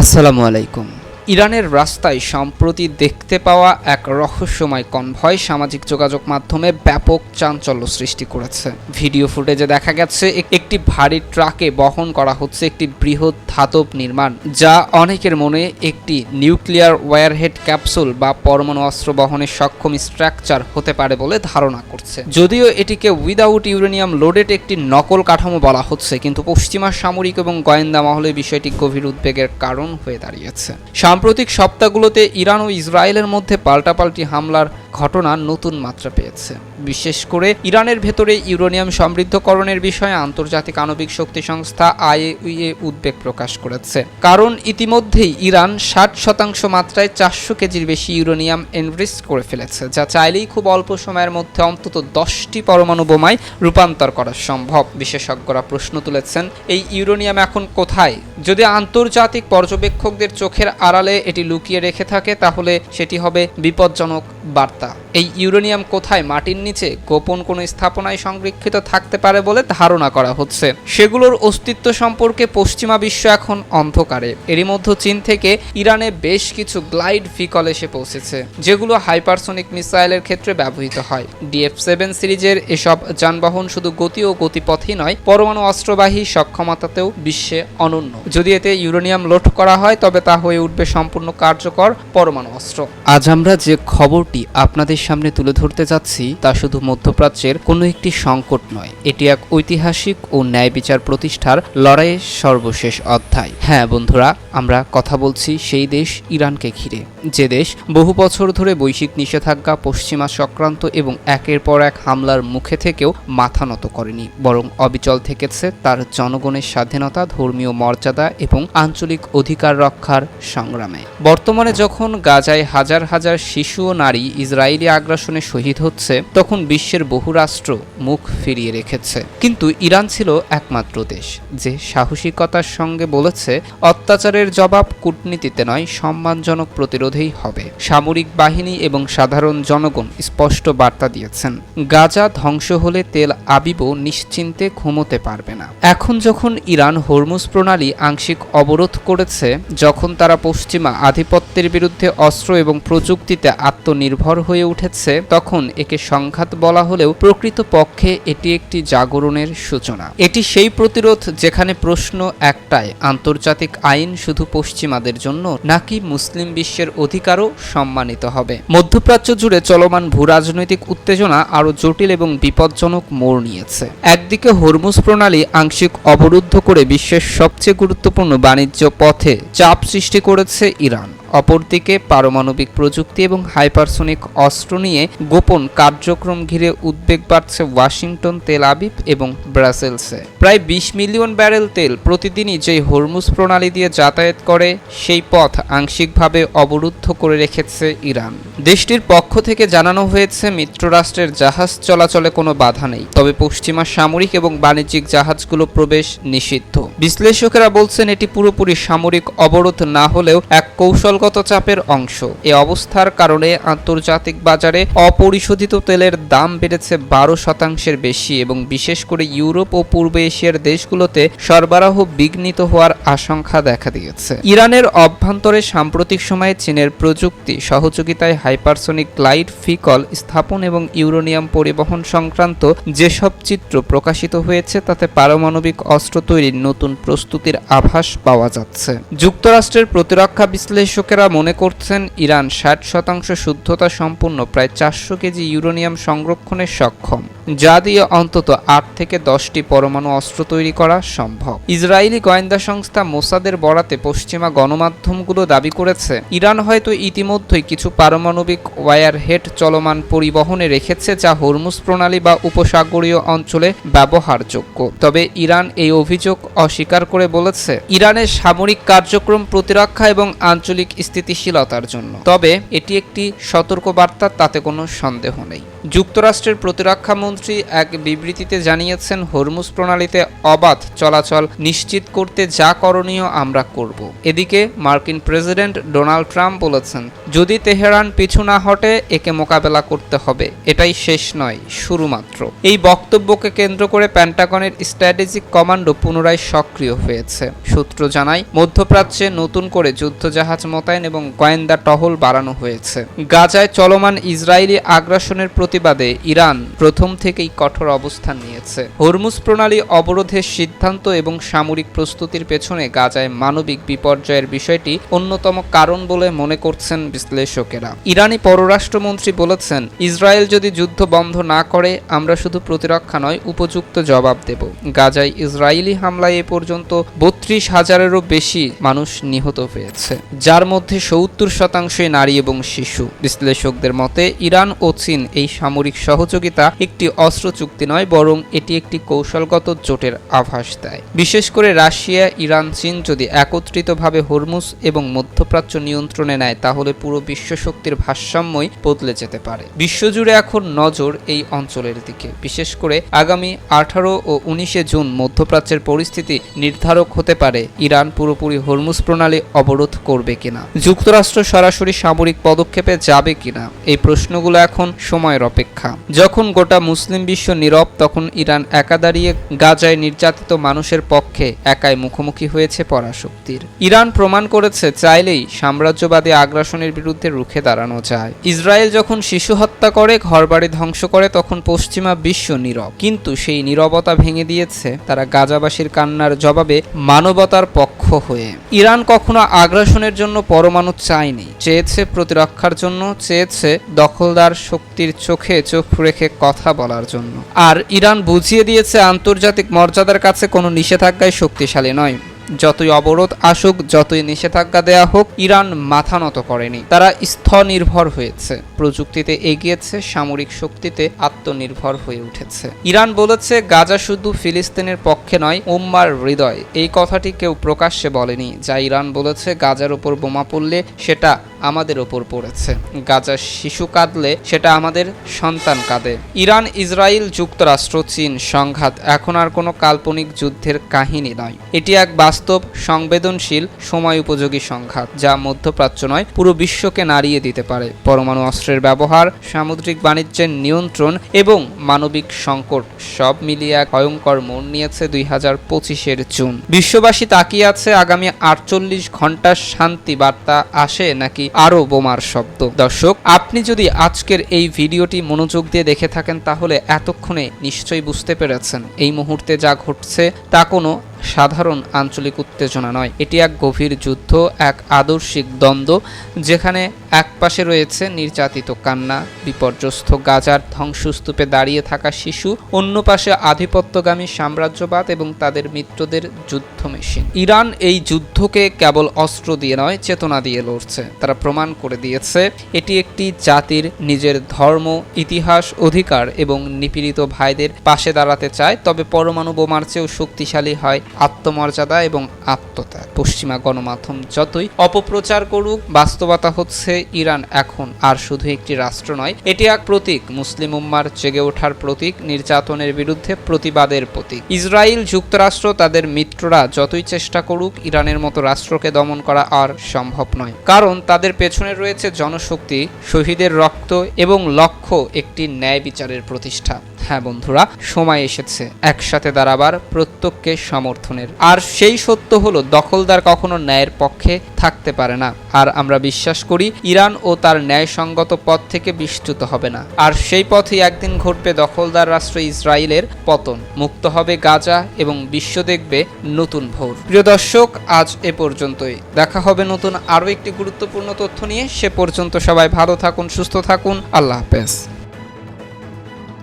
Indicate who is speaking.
Speaker 1: আসসালামু আলাইকুম। ইরানের রাস্তায় সম্প্রতি দেখতে পাওয়া এক রহস্যময় কনভয় সামাজিক যোগাযোগ মাধ্যমে ব্যাপক চাঞ্চল্য সৃষ্টি করেছে। ভিডিও ফুটেজে দেখা গেছে একটি ভারী ট্রাকে বহন করা হচ্ছে একটি বৃহৎ ধাতব নির্মাণ, যা অনেকের মনে একটি নিউক্লিয়ার ওয়ারহেড ক্যাপসুল বা পরমাণু অস্ত্র বহনের সক্ষম স্ট্রাকচার হতে পারে বলে ধারণা করছে। যদিও এটিকে উইদাউট ইউরেনিয়াম লোডেড একটি নকল কাঠামো বলা হচ্ছে, কিন্তু পশ্চিমা সামরিক এবং গোয়েন্দা মহলে বিষয়টি গভীর উদ্বেগের কারণ হয়ে দাঁড়িয়েছে। সাম্প্রতিক সপ্তাহগুলোতে ইরান ও ইসরায়েলের মধ্যে পাল্টাপাল্টি হামলার ঘটনা নতুন মাত্রা পেয়েছে। বিশেষ করে ইরানের ভেতরে ইউরেনিয়াম সমৃদ্ধকরণের বিষয়ে আন্তর্জাতিক আণবিক শক্তি সংস্থা আইএইএ উদ্বেগ প্রকাশ করেছে। কারণ ইতিমধ্যেই ইরান ষাট শতাংশ মাত্রায় চারশো কেজির বেশি ইউরেনিয়াম এনরিস্ট করে ফেলেছে, যা চাইলেই খুব অল্প সময়ের মধ্যে অন্তত দশটি পরমাণু বোমায় রূপান্তর করা সম্ভব। বিশেষজ্ঞরা প্রশ্ন তুলেছেন, এই ইউরেনিয়াম এখন কোথায়? যদি আন্তর্জাতিক পর্যবেক্ষকদের চোখের আড়ালে এটি লুকিয়ে রেখে থাকে, তাহলে সেটি হবে বিপজ্জনক বার্তা। এই ইউরেনিয়াম কোথায়? মাটির নিচে গোপন কোনো স্থাপনায় সংরক্ষিত থাকতে পারে বলে ধারণা করা হচ্ছে। সেগুলোর অস্তিত্ব সম্পর্কে পশ্চিমা বিশ্ব এখন অন্ধকারে। এরই মধ্যে চীন থেকে ইরানে বেশ কিছু গ্লাইড ফিকল এসে পৌঁছেছে, যেগুলো হাইপারসোনিক মিসাইলের ক্ষেত্রে ব্যবহৃত হয়। ডিএফ সেভেন সিরিজের এসব যানবাহন শুধু গতি ও গতিপথই নয়, পরমাণু অস্ত্রবাহী সক্ষমতাতেও বিশ্বে অনন্য। যদি এতে ইউরেনিয়াম লোড করা হয়, তবে তা হয়ে উঠবে সম্পূর্ণ কার্যকর পরমাণু অস্ত্র। আজ আমরা যে খবরটি আপনাদের সামনে তুলে ধরতে যাচ্ছি, তা শুধু মধ্যপ্রাচ্যের কোনো একটি সংকট নয়। এটি এক ঐতিহাসিক ও ন্যায় বিচার প্রতিষ্ঠার লড়াইয়ের সর্বশেষ অধ্যায়। হ্যাঁ বন্ধুরা, আমরা কথা বলছি সেই দেশ ইরানকে ঘিরে। যে দেশ বহু বছর ধরে বৈশ্বিক নিষেধাজ্ঞা, পশ্চিমা চক্রান্ত এবং একের পর এক হামলার মুখে থেকেও মাথা নত করেনি, বরং অবিচল থেকেছে তার জনগণের স্বাধীনতা, ধর্মীয় মর্যাদা এবং আঞ্চলিক অধিকার রক্ষার সংগ্রামে। বর্তমানে যখন গাজায় হাজার হাজার শিশু ও নারী ইসরায়েলি আগ্রাসনে শহীদ হচ্ছে তখন বিশ্বের বহু রাষ্ট্র মুখ ফিরিয়ে রেখেছে, কিন্তু ইরান ছিল একমাত্র দেশ, যে সাহসিকতার সঙ্গে বলেছে, অত্যাচারের জবাব কূটনীতিতে নয়, সম্মানজনক প্রতিরোধেই হবে। সামরিক বাহিনী এবং সাধারণ জনগণ স্পষ্ট বার্তা দিয়েছেন, গাজা ধ্বংস হলে তেল আবিবও নিশ্চিন্তে ঘুমোতে পারবে না। এখন যখন ইরান হরমুজ প্রণালী আংশিক অবরোধ করেছে, যখন তারা পশ্চিমা আধিপত্যের বিরুদ্ধে অস্ত্র এবং প্রযুক্তিতে আত্মনির্ভর হয়ে উঠেছে, তখন একে সংঘাত বলা হলেও প্রকৃত পক্ষে এটি একটি জাগরণের সূচনা। এটি সেই প্রতিরোধ যেখানে প্রশ্ন একটাই, আন্তর্জাতিক আইন শুধু পশ্চিমাদের জন্য নাকি মুসলিম বিশ্বের অধিকারও সম্মানিত হবে? মধ্যপ্রাচ্য জুড়ে চলমান ভূরাজনৈতিক উত্তেজনা আরও জটিল এবং বিপজ্জনক মোড় নিয়েছে। একদিকে হরমুজ প্রণালী আংশিক অবরুদ্ধ করে বিশ্বের সবচেয়ে গুরুত্বপূর্ণ বাণিজ্য পথে চাপ সৃষ্টি করেছে ইরান। অপরদিকে পারমাণবিক প্রযুক্তি এবং হাইপারসোনিক অস্ত্র নিয়ে গোপন কার্যক্রম ঘিরে উদ্বেগ বাড়ছে ওয়াশিংটন, তেল আবিব এবং ব্রাসেলসে। প্রায় বিশ মিলিয়ন ব্যারেল তেল প্রতিদিনই যেই হরমুজ প্রণালী দিয়ে যাতায়াত করে, সেই পথ আংশিকভাবে অবরুদ্ধ করে রেখেছে ইরান। দেশটির পক্ষ থেকে জানানো হয়েছে, মিত্ররাষ্ট্রের জাহাজ চলাচলে কোনো বাধা নেই। তবে পশ্চিমা সামরিক এবং বাণিজ্যিক জাহাজগুলো প্রবেশ নিষিদ্ধ। বিশ্লেষকেরা বলছেন, এটি পুরোপুরি সামরিক অবরোধ না হলেও এক কৌশলগত চাপের অংশ। এ অবস্থার কারণে আন্তর্জাতিক বাজারে অপরিশোধিত তেলের দাম বেড়েছে বারো শতাংশের বেশি এবং বিশেষ করে ইউরোপ ও পূর্ব এশিয়ার দেশগুলোতে সরবরাহ বিঘ্নিত হওয়ার আশঙ্কা দেখা দিয়েছে। ইরানের অভ্যন্তরে সাম্প্রতিক সময়ে চীনের প্রযুক্তি, সহযোগিতায় হাইপারসোনিক গ্লাইড, ফিকল, স্থাপন এবং ইউরেনিয়াম পরিবহন সংক্রান্ত যেসব চিত্র প্রকাশিত হয়েছে, তাতে পারমাণবিক অস্ত্র তৈরির নতুন প্রস্তুতির আভাস পাওয়া যাচ্ছে। যুক্তরাষ্ট্রের প্রতিরক্ষা বিশ্লেষকেরা মনে করছেন, ইরান ষাট শতাংশ শুদ্ধতা সম্পন্ন, প্রায় চারশো কেজি ইউরেনিয়াম সংরক্ষণে সক্ষম, যা দিয়ে অন্তত আট থেকে দশটি পরমাণু অস্ত্র তৈরি করা সম্ভব। ইসরায়েলি গোয়েন্দা সংস্থা মোসাদের বরাতে পশ্চিমা গণমাধ্যমগুলো দাবি করেছে, ইরান হয়তো ইতিমধ্যেই কিছু পারমাণবিক ওয়ার হেড চলমান পরিবহনে রেখেছে যা হরমুজ প্রণালী বা উপসাগরীয় অঞ্চলে ব্যবহারযোগ্য। তবে ইরান এই অভিযোগ অস্বীকার করে বলেছে, ইরানের সামরিক কার্যক্রম প্রতিরক্ষা এবং আঞ্চলিক স্থিতিশীলতার জন্য। তবে এটি একটি সতর্ক বার্তা তাতে কোনো সন্দেহ নেই। যুক্তরাষ্ট্রের প্রতিরক্ষা মন্ত্রী এক বিবৃতিতে জানিয়েছেন, হরমুজ প্রণালীতে অবাধ চলাচল নিশ্চিত করতে যা করণীয় আমরা করব। এদিকে, মার্কিন প্রেসিডেন্ট ডোনাল্ড ট্রাম্প বলেছেন, যদি তেহরান পিছু না হটে, একে মোকাবেলা করতে হবে। এটাই শেষ নয় শুরু মাত্র এই বক্তব্যকে কেন্দ্র করে প্যান্টাগনের স্ট্র্যাটেজিক কমান্ডো পুনরায় সক্রিয় হয়েছে। সূত্র জানায়, মধ্যপ্রাচ্যে নতুন করে যুদ্ধজাহাজ মোতায়েন এবং গোয়েন্দা টহল বাড়ানো হয়েছে। গাজায় চলমান ইসরায়েলি আগ্রাসনের প্রতিবাদে ইরান প্রথম থেকেই কঠোর অবস্থান নিয়েছে। হরমুজ প্রণালী অবরোধের সিদ্ধান্ত এবং সামরিক প্রস্তুতির পেছনে গাজায় মানবিক বিপর্যয়ের বিষয়টি অন্যতম কারণ বলে মনে করছেন বিশ্লেষকেরা। ইরানি পররাষ্ট্রমন্ত্রী বলেছেন, ইসরায়েল যদি যুদ্ধ বন্ধ না করে, আমরা শুধু প্রতিরক্ষা নয়, উপযুক্ত জবাব দেব। গাজায় ইসরায়েলি হামলায় এ পর্যন্ত বত্রিশ হাজারেরও বেশি মানুষ নিহত হয়েছে, যার মধ্যে সত্তর শতাংশই নারী এবং শিশু। বিশ্লেষকদের মতে, ইরান ও চীন এই সামরিক সহযোগিতা একটি অস্ত্র চুক্তি নয়, বরং এটি একটি কৌশলগত জোটের আভাস দেয়। বিশেষ করে রাশিয়া, ইরান, চীন যদি একত্রিতভাবে হরমুজ এবং মধ্যপ্রাচ্য নিয়ন্ত্রণে নেয়, তাহলে পুরো বিশ্ব শক্তির ভারসাম্যই বদলে যেতে পারে। বিশ্বজুড়ে এখন নজর এই অঞ্চলের দিকে। বিশেষ করে আগামী আঠারো ও উনিশে জুন মধ্যপ্রাচ্যের পরিস্থিতি নির্ধারক হতে পারে, ইরান পুরোপুরি হরমুজ প্রণালী অবরোধ করবে কিনা, যুক্তরাষ্ট্র সরাসরি সামরিক পদক্ষেপে যাবে কিনা, এই প্রশ্নগুলো এখন সময়ের অপেক্ষা। যখন গোটা মুসলিম বিশ্ব নীরব, তখন ইরান একা দাঁড়িয়ে গাজায় নির্যাতিত মানুষের পক্ষে একাই মুখোমুখি হয়েছে পরাশক্তির। ইরান প্রমাণ করেছে চাইলেই সাম্রাজ্যবাদী আগ্রাসনের বিরুদ্ধে রুখে দাঁড়ানো যায়। ইসরায়েল যখন শিশু হত্যা করে, ঘরবাড়ি ধ্বংস করে, তখন পশ্চিমা বিশ্ব নীরব। কিন্তু সেই নীরবতা ভেঙে দিয়েছে তারা গাজাবাসীর কান্নার জবাবে মানবতার পক্ষ হয়ে। ইরান কখনো আগ্রাসনের জন্য পরমাণু চায়নি। চেয়েছে প্রতিরক্ষার জন্য, চেয়েছে দখলদার শক্তির চোখে চোখ রেখে কথা বলার জন্য। আর ইরান বুঝিয়ে দিয়েছে, আন্তর্জাতিক মর্যাদার কাছে কোনো নিষেধাজ্ঞায় শক্তিশালী নয়। যতই অবরোধ আসুক, যতই নিষেধাজ্ঞা দেয়া হোক, ইরান মাথা নত করেনি। তারা স্থনির্ভর হয়েছে। প্রযুক্তিতে এগিয়েছে, সামরিক শক্তিতে আত্মনির্ভর হয়ে উঠেছে। ইরান বলেছে, গাজা শুধু ফিলিস্তিনের পক্ষে নয়, উম্মার হৃদয়। এই কথাটি কেউ প্রকাশ্যে বলেনি, যা ইরান বলেছে, গাজার ওপর বোমা পড়লে সেটা আমাদের ওপর পড়েছে। গাজার শিশু কাঁদলে সেটা আমাদের সন্তান কাঁদে। ইরান ইসরায়েল যুক্তরাষ্ট্র, চীন সংঘাত এখন আর কোনো কাল্পনিক যুদ্ধের কাহিনী নয়। এটি এক বাস্তব, সংবেদনশীল, সময় উপযোগী সংঘাত, যা মধ্যপ্রাচ্য নয়, পুরো বিশ্বকে নাড়িয়ে দিতে পারে। পরমাণু অস্ত্রের ব্যবহার, সামুদ্রিক বাণিজ্যের নিয়ন্ত্রণ এবং মানবিক সংকট সব মিলিয়ে এক ভয়ঙ্কর মোড় নিয়েছে দুই হাজার পঁচিশের জুন। বিশ্ববাসী তাকিয়ে আছে আগামী আটচল্লিশ ঘণ্টার শান্তি বার্তা আসে নাকি আরও বোমার শব্দ। দর্শক, আপনি যদি আজকের এই ভিডিওটি মনোযোগ দিয়ে দেখে থাকেন তাহলে এতক্ষণে নিশ্চয়ই বুঝতে পেরেছেন। এই মুহূর্তে যা ঘটছে তা কোনো সাধারণ আঞ্চলিক উত্তেজনা নয়। এটি এক গভীর যুদ্ধ, এক আদর্শিক দ্বন্দ্ব, যেখানে এক পাশে রয়েছে নির্যাতিত কান্না, বিপর্যস্ত গাজার ধ্বংসস্তূপে দাঁড়িয়ে থাকা শিশু, অন্য পাশে আধিপত্যগামী সাম্রাজ্যবাদ এবং তাদের মিত্রদের যুদ্ধ মেশিন। ইরান এই যুদ্ধকে কেবল অস্ত্র দিয়ে নয়, চেতনা দিয়ে লড়ছে। তারা প্রমাণ করে দিয়েছে, এটি একটি জাতির নিজের ধর্ম, ইতিহাস, অধিকার এবং নিপীড়িত ভাইদের পাশে দাঁড়াতে চায়, তবে পরমাণু বোমার চেয়েও শক্তিশালী হয় আত্মমর্যাদা এবং আত্মত্যাগ। পশ্চিমা গণমাধ্যম যতই অপপ্রচার করুক, বাস্তবতা হচ্ছে ইরান এখন আর শুধু একটি রাষ্ট্র নয়, এটি এক প্রতীক। মুসলিম উম্মার জেগে ওঠার প্রতীক, নির্যাতনের বিরুদ্ধে প্রতিবাদের প্রতীক। ইসরায়েল যুক্তরাষ্ট্র, তাদের মিত্ররা যতই চেষ্টা করুক, ইরানের মতো রাষ্ট্রকে দমন করা আর সম্ভব নয়। কারণ তাদের পেছনে রয়েছে জনশক্তি, শহীদের রক্ত এবং লক্ষ্য একটি ন্যায় বিচারের প্রতিষ্ঠা। হ্যাঁ বন্ধুরা, সময় এসেছে। একসাথে দাঁড়াবার প্রত্যেককে সমর্থনের। আর সেই সত্য হলো, দখলদার কখনো ন্যায়ের পক্ষে থাকতে পারে না। আর আমরা বিশ্বাস করি, ইরান ও তার ন্যায়সঙ্গত পথ থেকে বিচ্যুত হবে না। আর সেই পথেই একদিন ঘটবে দখলদার রাষ্ট্র ইসরায়েলের পতন। মুক্ত হবে গাজা এবং বিশ্ব দেখবে নতুন ভোর। প্রিয় দর্শক, আজ এ পর্যন্তই। দেখা হবে নতুন আরও একটি গুরুত্বপূর্ণ তথ্য নিয়ে। সে পর্যন্ত সবাই ভালো থাকুন, সুস্থ থাকুন। আল্লাহ হাফেজ।